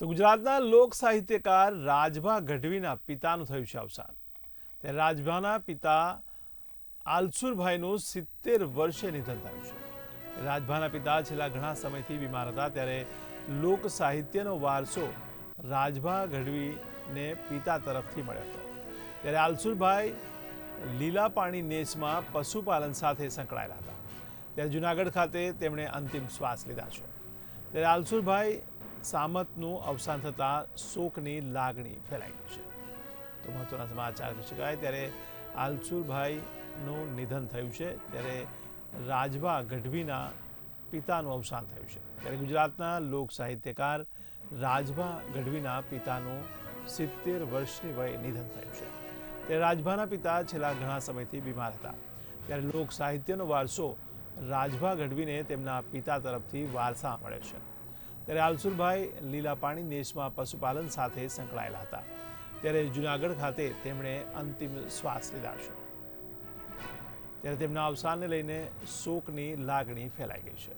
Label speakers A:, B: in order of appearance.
A: તો ગુજરાતના લોક સાહિત્યકાર રાજભા ગઢવીના પિતાનું થયું છે અવસાન. ત્યારે રાજભાના પિતા આલસુરભાઈનું સિત્તેર વર્ષે નિધન થયું છે. રાજભાના પિતા છેલ્લા ઘણા સમયથી બીમાર હતા, ત્યારે લોક સાહિત્યનો વારસો રાજભા ગઢવીને પિતા તરફથી મળ્યો હતો. ત્યારે આલસુરભાઈ લીલા પાણી નેસમાં પશુપાલન સાથે સંકળાયેલા હતા. ત્યારે જુનાગઢ ખાતે તેમણે અંતિમ શ્વાસ લીધા છે. ત્યારે આલસુરભાઈ સામતનું અવસાન થતાં શોકની લાગણી ફેલાઈ ગઈ છે. તો મહત્વના સમાચાર કહી શકાય ત્યારે આલસુરભાઈનું નિધન થયું છે, ત્યારે રાજભા ગઢવીના પિતાનું અવસાન થયું છે. ત્યારે ગુજરાતના લોક સાહિત્યકાર રાજભા ગઢવીના પિતાનું સિત્તેર વર્ષની વયે નિધન થયું છે. ત્યારે રાજભાના પિતા છેલ્લા ઘણા સમયથી બીમાર હતા. ત્યારે લોક સાહિત્યનો વારસો રાજભા ગઢવીને તેમના પિતા તરફથી વારસા મળ્યો છે. ત્યારે આલસુરભાઈ લીલા પાણી દેશમાં પશુપાલન સાથે સંકળાયેલા હતા. ત્યારે જુનાગઢ ખાતે તેમણે અંતિમ શ્વાસ લીધા છે. ત્યારે તેમના અવસાનને લઈને શોકની લાગણી ફેલાઈ ગઈ છે.